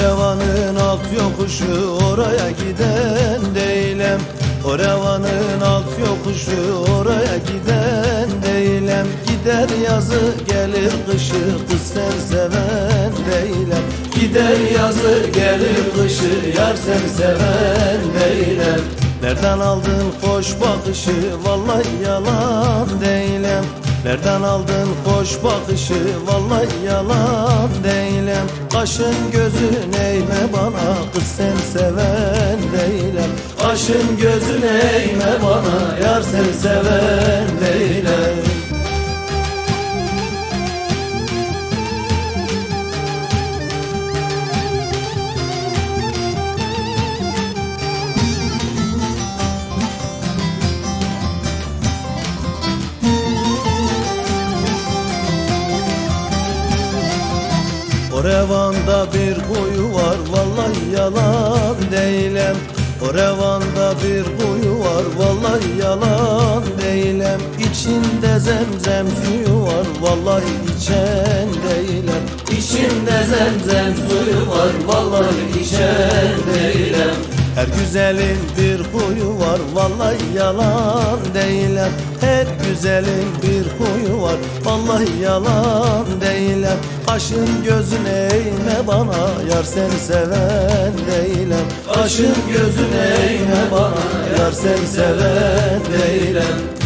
revanın alt yokuşu oraya giden değilim. O revanın alt yokuşu oraya giden değilim. Gider yazı gelir kışı kız sen seven değilim. Gider yazı gelir kışı yar sen seven değilim. Nereden aldın hoş bakışı? Vallahi yalan değilim Nereden aldın hoş bakışı? Vallahi yalan değilim. Kaşın gözün eğme bana? Kız sen seven değilim. Kaşın gözün eğme bana? Yar sen seven O bir kuyu var vallahi yalan değilim O bir kuyu var vallahi yalan değilim İçinde zemzem suyu var vallahi içen değilim İçinde zemzem suyu var vallahi içen her güzelin bir huyu var vallahi yalan değilim Her güzelin bir huyu var vallahi yalan değilim Kaşın gözün eğme bana yar seni seven değilim Kaşın gözün eğme bana yar seni seven değilim